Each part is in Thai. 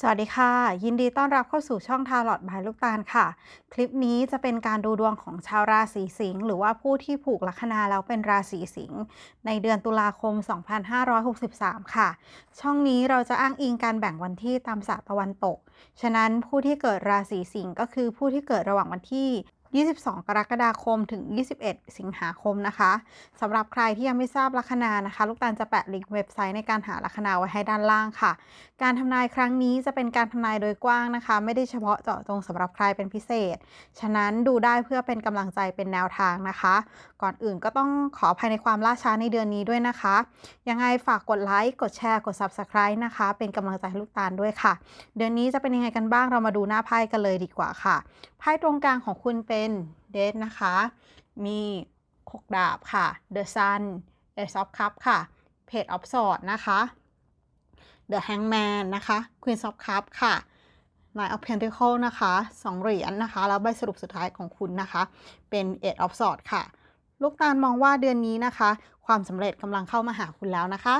สวัสดีค่ะ ยินดีต้อนรับเข้าสู่ช่องทาร์ลอตบายลูกตาลค่ะ คลิปนี้จะเป็นการดูดวงของชาวราศีสิงห์หรือว่าผู้ที่ผูกลัคนาแล้วเป็นราศีสิงห์ในเดือนตุลาคม 2563 ค่ะ ช่องนี้เราจะอ้างอิงการแบ่งวันที่ตามศาสตร์ตะวันตก ฉะนั้นผู้ที่เกิดราศีสิงห์ก็คือผู้ที่เกิดระหว่างวันที่ 22 กรกฎาคมถึง 21 สิงหาคมนะคะสำหรับใครที่ยังไม่ทราบลัคนานะคะ ลูกตาลจะแปะลิงก์เว็บไซต์ในการหาลัคนาไว้ให้ด้านล่างค่ะ การทำนายครั้งนี้จะเป็นการทำนายโดยกว้างนะคะ ไม่ได้เฉพาะเจาะจงสำหรับใครเป็นพิเศษ ฉะนั้นดูได้เพื่อเป็นกำลังใจเป็นแนวทางนะคะ ก่อนอื่นก็ต้องขออภัยในความล่าช้าในเดือนนี้ด้วยนะคะ ยังไงฝากกดไลค์กดแชร์กด Subscribe นะคะ เป็นกำลังใจให้ลูกตาลด้วยค่ะ เดือนนี้จะเป็นยังไงกันบ้างเรามาดูหน้าไพ่กันเลยดีกว่าค่ะไพ่ตรงกลางของคุณเป็นเดทนะคะ มีหกดาบค่ะ The Sun Ace of Cup ค่ะ Page of Swords นะคะ The Hangman นะคะ Queen of Cup ค่ะ Knight of Pentacle นะคะสองเหรียญนะคะ แล้วใบสรุปสุดท้ายของคุณนะคะ เป็น Eight of Swords ค่ะ ลูกตาลมองว่าเดือนนี้นะคะ ความสำเร็จกำลังเข้ามาหาคุณแล้วนะคะ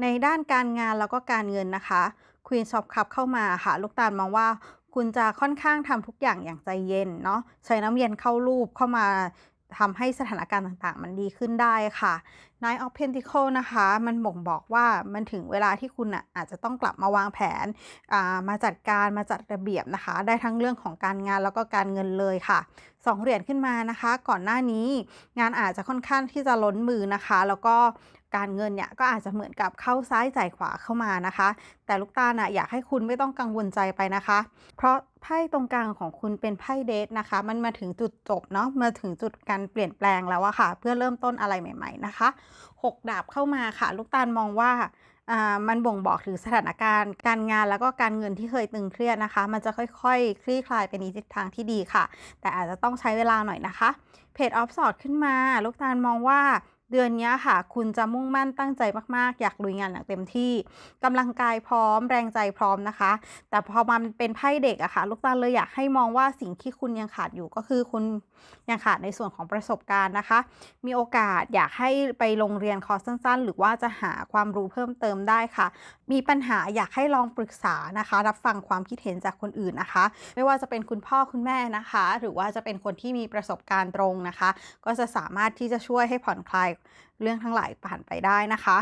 ในด้านการงานแล้วก็การเงินนะคะ Queen of Cup เข้ามาค่ะ ลูกตาลมองว่า คุณจะค่อนข้างทำทุกอย่างอย่างใจเย็นเนาะใช้น้ำเย็นเข้ารูปเข้ามาทำให้สถานการณ์ต่างๆ มันดีขึ้นได้ค่ะ Nine of Pentacle นะคะ มันบ่งบอกว่ามันถึงเวลาที่คุณอะอาจจะต้องกลับมาวางแผน มาจัดการมาจัดระเบียบนะคะ ได้ทั้งเรื่องของการงานแล้วก็การเงินเลยค่ะ สองเหรียญขึ้นมานะคะ ก่อนหน้านี้งานอาจจะค่อนข้างที่จะล้นมือนะคะ แล้วก็การเงินเนี่ยก็อาจจะเหมือนกับเข้าซ้ายจ่ายขวาเข้ามานะคะ แต่ลูกตาน่ะอยากให้คุณไม่ต้องกังวลใจไปนะคะ เพราะไพ่ตรงกลางของคุณเป็นไพ่เดทนะคะ มันมาถึงจุดจบเนาะมาถึงจุดการเปลี่ยนแปลงแล้วอะค่ะ เพื่อเริ่มต้นอะไรใหม่ ๆนะคะหกดาบเข้ามาค่ะ ลูกตาลมองว่า มันบ่งบอกถึงสถานการณ์ การงานแล้วก็การเงินที่เคยตึงเครียดนะคะ มันจะค่อยๆคลี่คลายไปในทิศทางที่ดีค่ะ แต่อาจจะต้องใช้เวลาหน่อยนะคะเพจออฟสอดขึ้นมา ลูกตาลมองว่า เดือนนี้ค่ะ คุณจะมุ่งมั่นตั้งใจมากๆ อยากลุยงานอย่างเต็มที่กำลังกายพร้อมแรงใจพร้อมนะคะ แต่พอมันเป็นไพ่เด็กอะค่ะ ลูกตาเลยอยากให้มองว่าสิ่งที่คุณยังขาดอยู่ก็คือคุณยังขาดในส่วนของประสบการณ์นะคะ มีโอกาสอยากให้ไปโรงเรียนคอร์สสั้น ๆ หรือว่าจะหาความรู้เพิ่มเติมได้ค่ะ มีปัญหาอยากให้ลองปรึกษานะคะ รับฟังความคิดเห็นจากคนอื่นนะคะ ไม่ว่าจะเป็นคุณพ่อคุณแม่นะคะ หรือว่าจะเป็นคนที่มีประสบการณ์ตรงนะคะ ก็จะสามารถที่จะช่วยให้ผ่อนคลายเรื่องทั้งหลายผ่านไปได้นะคะ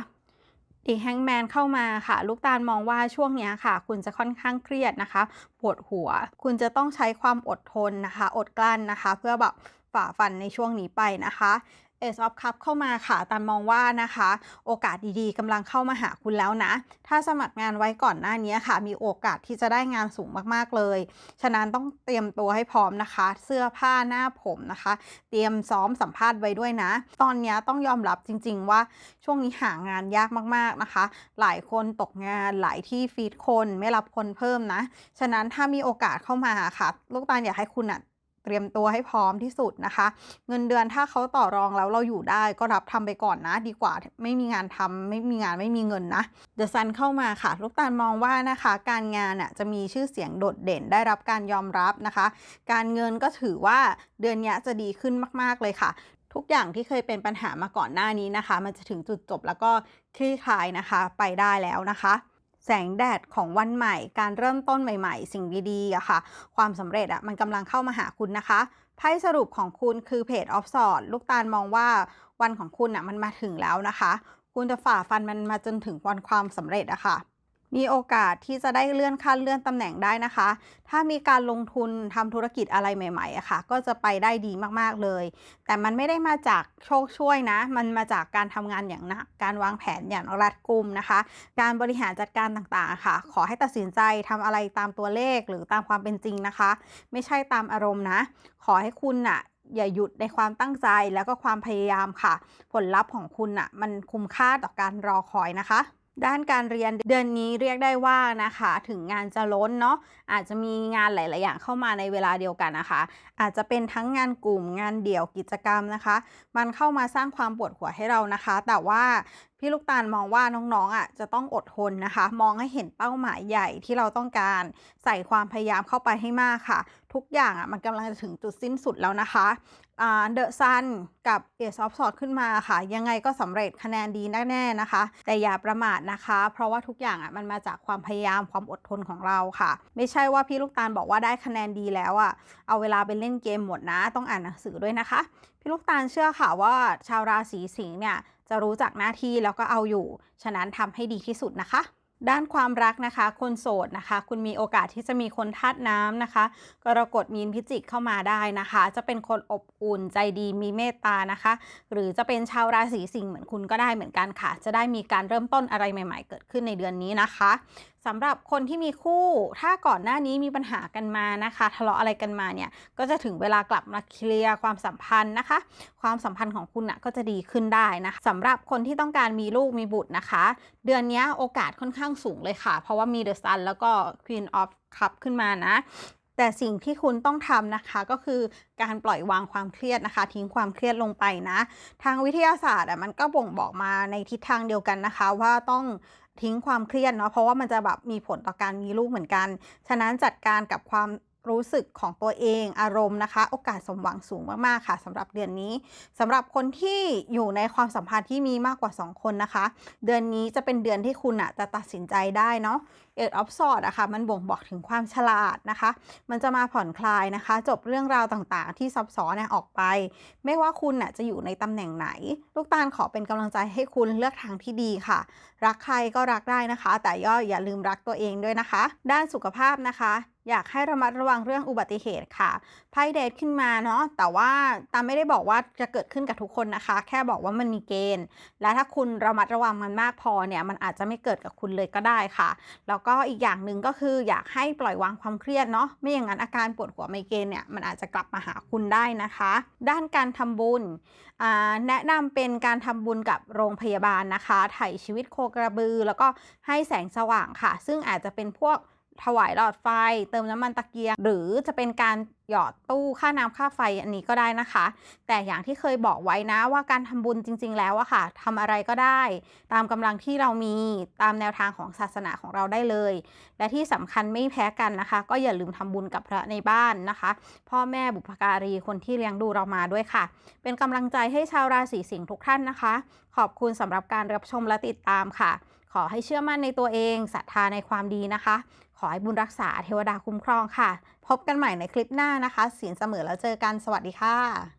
อีกแฮงแมนเข้ามาค่ะ ลูกตาลมองว่าช่วงนี้ค่ะ คุณจะค่อนข้างเครียดนะคะ ปวดหัว คุณจะต้องใช้ความอดทนนะคะ อดกลั้นนะคะ เพื่อแบบฝ่าฟันในช่วงนี้ไปนะคะ เอสออฟคัพเข้ามาค่ะตันมองว่านะคะ โอกาสดีๆกำลังเข้ามาหาคุณแล้วนะ ถ้าสมัครงานไว้ก่อนหน้านี้ค่ะ มีโอกาสที่จะได้งานสูงมากๆเลย ฉะนั้นต้องเตรียมตัวให้พร้อมนะคะ เสื้อผ้าหน้าผมนะคะ เตรียมซ้อมสัมภาษณ์ไว้ด้วยนะ ตอนนี้ต้องยอมรับจริง ๆ ว่าช่วงนี้หางานยากมากๆนะคะ หลายคนตกงานหลายที่ฟีดคนไม่รับคนเพิ่มนะ ฉะนั้นถ้ามีโอกาสเข้ามาค่ะ ลูกตาลอยากให้คุณอะ เตรียมตัวให้พร้อมที่สุดนะคะ เงินเดือนถ้าเขาต่อรองแล้วเราอยู่ได้ก็รับทำไปก่อนนะ ดีกว่าไม่มีงานทำไม่มีงานไม่มีเงินนะเดอะซันเข้ามาค่ะ ลูกตาลมองว่านะคะ การงานอะจะมีชื่อเสียงโดดเด่นได้รับการยอมรับนะคะ การเงินก็ถือว่าเดือนนี้จะดีขึ้นมาก ๆ เลยค่ะ ทุกอย่างที่เคยเป็นปัญหามาก่อนหน้านี้นะคะ มันจะถึงจุดจบแล้วก็คลี่คลายนะคะไปได้แล้วนะคะ แสงแดดของวันใหม่ การเริ่มต้นใหม่ ๆ สิ่งดีๆอะค่ะ ความสำเร็จอะมันกำลังเข้ามาหาคุณนะคะไพ่สรุปของคุณคือเพจออฟสอดลูกตาลมองว่าวันของคุณอะมันมาถึงแล้วนะคะ คุณจะฝ่าฟันมันมาจนถึงวันความสำเร็จอะค่ะ มีโอกาสที่จะได้เลื่อนขั้นเลื่อนตำแหน่งได้นะคะ ถ้ามีการลงทุนทำธุรกิจอะไรใหม่ๆอะคะ่ะ ก็จะไปได้ดีมากๆเลย แต่มันไม่ได้มาจากโชคช่วยนะ มันมาจากการทำงานอย่างหนัก การวางแผนอย่างรัดกุมนะคะ การบริหารจัดการต่างๆค่ะ ขอให้ตัดสินใจทำอะไรตามตัวเลขหรือตามความเป็นจริงนะคะ ไม่ใช่ตามอารมณ์นะ ขอให้คุณน่ะอย่าหยุดในความตั้งใจแล้วก็ความพยายามค่ะ ผลลัพธ์ของคุณน่ะมันคุ้มค่าต่อการรอคอยนะคะ ด้านการเรียนเดือนนี้เรียกได้ว่านะคะ ถึงงานจะล้นเนาะอาจจะมีงานหลาย ๆ อย่างเข้ามาในเวลาเดียวกันนะคะ อาจจะเป็นทั้งงานกลุ่มงานเดี่ยวกิจกรรมนะคะ มันเข้ามาสร้างความปวดหัวให้เรานะคะ แต่ว่าพี่ลูกตาลมองว่าน้องๆอะจะต้องอดทนนะคะ มองให้เห็นเป้าหมายใหญ่ที่เราต้องการใส่ความพยายามเข้าไปให้มากค่ะ ทุกอย่างอะมันกำลังจะถึงจุดสิ้นสุดแล้วนะคะเดอะซันกับเอซอฟสอดขึ้นมาค่ะ ยังไงก็สำเร็จคะแนนดีแน่ๆนะคะ แต่อย่าประมาทนะคะ เพราะว่าทุกอย่างอะมันมาจากความพยายามความอดทนของเราค่ะ ไม่ใช่ว่าพี่ลูกตาลบอกว่าได้คะแนนดีแล้วอะเอาเวลาไปเล่นเกมหมดนะ ต้องอ่านหนังสือด้วยนะคะ พี่ลูกตาลเชื่อค่ะว่าชาวราศีสิงห์เนี่ย จะรู้จักหน้าที่แล้วก็เอาอยู่ ฉะนั้นทำให้ดีที่สุดนะคะด้านความรักนะคะคนโสดนะคะ คุณมีโอกาสที่จะมีคนธาตุน้ำนะคะ กรกฎมีนพิจิกเข้ามาได้นะคะ จะเป็นคนอบอุ่นใจดีมีเมตตานะคะ หรือจะเป็นชาวราศีสิงห์เหมือนคุณก็ได้เหมือนกันค่ะ จะได้มีการเริ่มต้นอะไรใหม่ ๆ เกิดขึ้นในเดือนนี้นะคะ สำหรับคนที่มีคู่ ถ้าก่อนหน้านี้มีปัญหากันมานะคะ ทะเลาะอะไรกันมาเนี่ย ก็จะถึงเวลากลับมาเคลียร์ความสัมพันธ์นะคะ ความสัมพันธ์ของคุณนะก็จะดีขึ้นได้นะสำหรับคนที่ต้องการมีลูกมีบุตรนะคะ เดือนนี้โอกาสค่อนข้างสูงเลยค่ะ เพราะว่ามีเดอะซันแล้วก็ Queen of Cup ขึ้นมานะแต่สิ่งที่คุณต้องทำนะคะก็คือการปล่อยวางความเครียดนะคะ ทิ้งความเครียดลงไปนะ ทางวิทยาศาสตร์อะมันก็บ่งบอกมาในทิศทางเดียวกันนะคะ ว่าต้อง ทิ้งความเครียดเนาะเพราะว่ามันจะแบบมีผลต่อการมีลูกเหมือนกัน ฉะนั้นจัดการกับความ รู้สึกของตัวเองอารมณ์นะคะ โอกาสสมหวังสูงมากๆค่ะสำหรับเดือนนี้สำหรับคนที่อยู่ในความสัมพันธ์ที่มีมากกว่า 2 คนนะคะ เดือนนี้จะเป็นเดือนที่คุณอะจะตัดสินใจได้เนาะเอ็ดออฟสอดอะค่ะมันบ่งบอกถึงความฉลาดนะคะ มันจะมาผ่อนคลายนะคะ จบเรื่องราวต่างๆ ที่ซับซ้อนเนี่ยออกไป ไม่ว่าคุณน่ะจะอยู่ในตำแหน่งไหน ลูกตาลขอเป็นกำลังใจให้คุณเลือกทางที่ดีค่ะ รักใครก็รักได้นะคะ แต่ย่ออย่าลืมรักตัวเองด้วยนะคะ ด้านสุขภาพนะคะ อยากให้ระมัดระวังเรื่องอุบัติเหตุค่ะไพ่เดทขึ้นมาเนาะแต่ว่าตามไม่ได้บอกว่าจะเกิดขึ้นกับทุกคนนะคะ แค่บอกว่ามันมีเกณฑ์ และถ้าคุณระมัดระวังมันมากพอเนี่ยมันอาจจะไม่เกิดกับคุณเลยก็ได้ค่ะ แล้วก็อีกอย่างหนึ่งก็คืออยากให้ปล่อยวางความเครียดเนาะไม่อย่างนั้นอาการปวดหัวไมเกรนเนี่ยมันอาจจะกลับมาหาคุณได้นะคะ ด้านการทำบุญแนะนำเป็นการทำบุญกับโรงพยาบาลนะคะไถ่ชีวิตโคกระบือ แล้วก็ให้แสงสว่างค่ะ ซึ่งอาจจะเป็นพวก ถวายหลอดไฟ เติมน้ำมันตะเกียง หรือจะเป็นการหยอดตู้ค่าน้ำค่าไฟอันนี้ก็ได้นะคะ แต่อย่างที่เคยบอกไว้นะว่าการทำบุญจริง ๆ แล้วอะค่ะทำอะไรก็ได้ ตามกำลังที่เรามีตามแนวทางของศาสนาของเราได้เลย และที่สำคัญไม่แพ้กันนะคะ ก็อย่าลืมทำบุญกับพระในบ้านนะคะ พ่อแม่บุพการีคนที่เลี้ยงดูเรามาด้วยค่ะ เป็นกำลังใจให้ชาวราศีสิงห์ทุกท่านนะคะ ขอบคุณสำหรับการรับชมและติดตามค่ะ ขอให้เชื่อมั่นในตัวเองศรัทธาในความดีนะคะ ขอให้บุญรักษาเทวดาคุ้มครองค่ะ พบกันใหม่ในคลิปหน้านะคะ ศีลเสมอแล้วเจอกันสวัสดีค่ะ